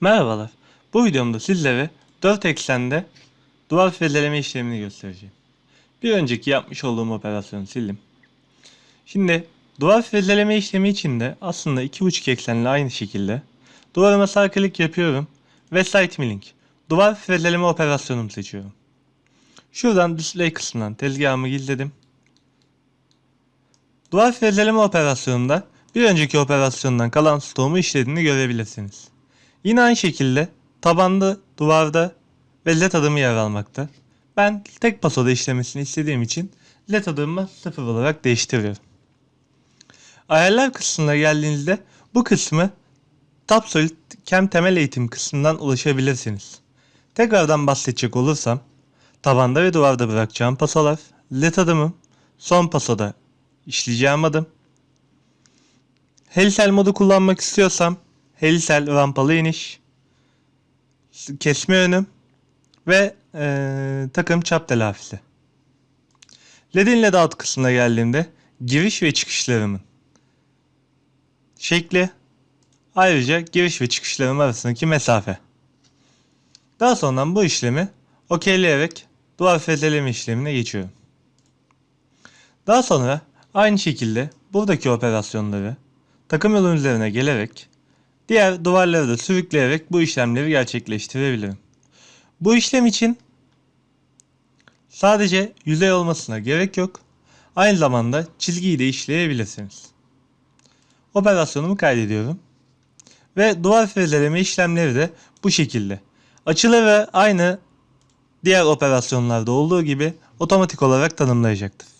Merhabalar. Bu videomda sizlere 4 eksende duvar fileleme işlemini göstereceğim. Bir önceki yapmış olduğum operasyonu sildim. Şimdi duvar fileleme işlemi için de aslında 2.5 eksenle aynı şekilde duvarıma sağ klik yapıyorum ve Site Milling duvar fileleme operasyonumu seçiyorum. Şuradan display kısmından tezgahımı gizledim. Duvar fileleme operasyonunda bir önceki operasyondan kalan stoğumu işlediğini görebilirsiniz. Yine aynı şekilde tabanda, duvarda ve led adımı yer almakta. Ben tek pasoda işlemesini istediğim için led adımımı sıfır olarak değiştiriyorum. Ayarlar kısmına geldiğinizde bu kısmı Tapsolid Cam temel eğitim kısmından ulaşabilirsiniz. Tekrardan bahsedecek olursam tabanda ve duvarda bırakacağım pasolar, led adımım, son pasoda işleyeceğim adım, Helisel modu kullanmak istiyorsam helisel rampalı iniş, kesme yönüm ve eee, takım çap telafisi. LED'in LED alt kısmına geldiğimde giriş ve çıkışlarımın şekli ayrıca giriş ve çıkışlarım arasındaki mesafe. Daha sonra bu işlemi okeyleyerek duvar fezeleme işlemine geçiyorum. Daha sonra aynı şekilde buradaki operasyonları takım yolu üzerine gelerek diğer duvarları da sürükleyerek bu işlemleri gerçekleştirebilirim. Bu işlem için sadece yüzey olmasına gerek yok. Aynı zamanda çizgiyi de işleyebilirsiniz. Operasyonumu kaydediyorum. Ve duvar frezeleme işlemleri de bu şekilde. Açıları aynı diğer operasyonlarda olduğu gibi otomatik olarak tanımlayacaktır.